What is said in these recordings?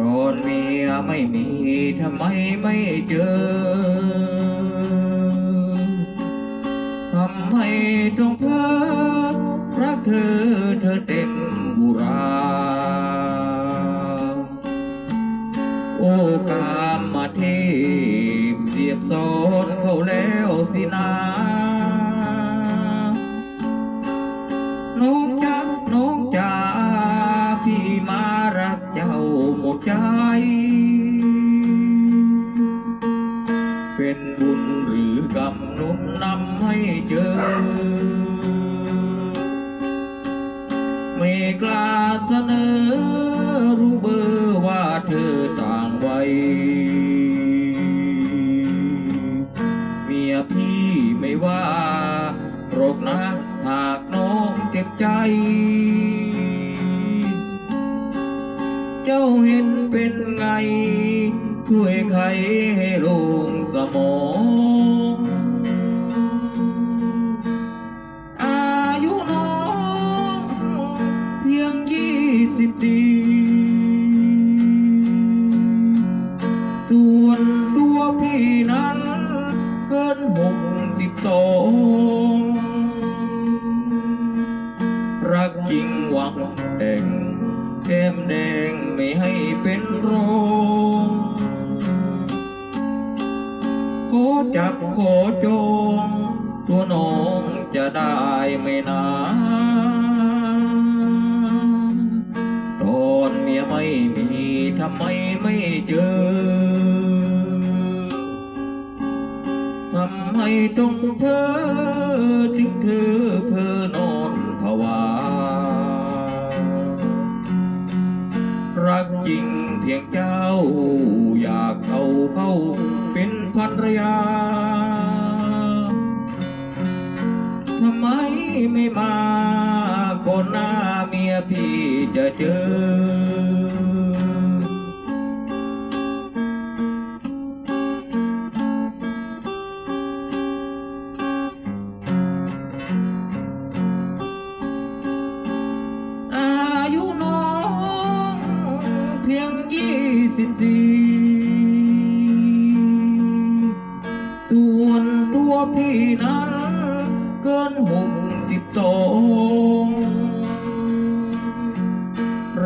รอนเมียไม่มีทำไมไม่เจอ ทำไมต้องเพอรักเธอเธอเต็มบุรา โอกามมาเทพเสียบสอนเขาแล้วสินา บุญหรือกรรมหนุนนำให้เจอ ไม่กล้าเสนอรู้เบอร์ว่าเธอต่างวัยเมียพี่ไม่ว่าหรอกนะหากน้องเจ็บใจ เจ้าเห็นเป็นไงช่วยไขให้โยี่สิบปีส่วนตัวพี่นั้น เกินหกสิบสองรักจริงหวังแต่งแก้มแดงไม่ให้เป็นโรงขอจับขอจองตัวน้องจะได้ไม่นาน เจอ ทำไมต้องเธอถึงเธอเพอนอนภาวา รักจริงเพียงเจ้า อยากเอาเข้าเป็นภรรยา ทำไมไม่มาก่อนหน้าเมียพี่จะเจอ ดีส่วนตัวพี่นั้นเกินหกสิบสอง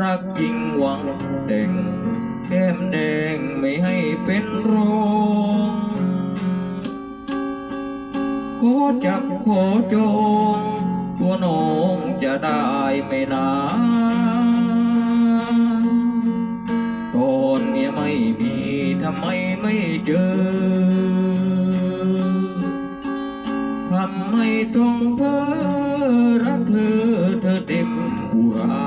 รักจริงหวังแต่งแก้มแดงไม่ให้เป็นรองขอจับขอจองตัวน้องจะได้ไม่นาน เจอทำไมต้องเพ้อรักเธอเธอเต็มอุรา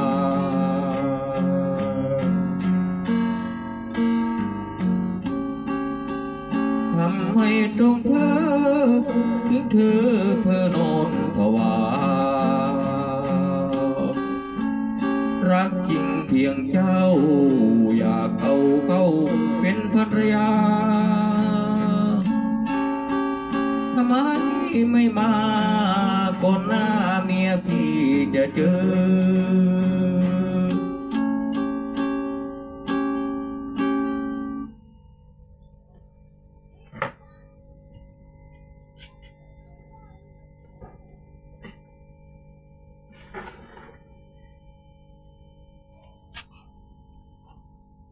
ทำไมต้องเพ้อถึงเธอเพ้อนอนภาวารักจริงเพียงเจ้า อยากเอาเข้าเป็นภรรยา ไม่มาก่อนหน้าเมียพี่จะเจอ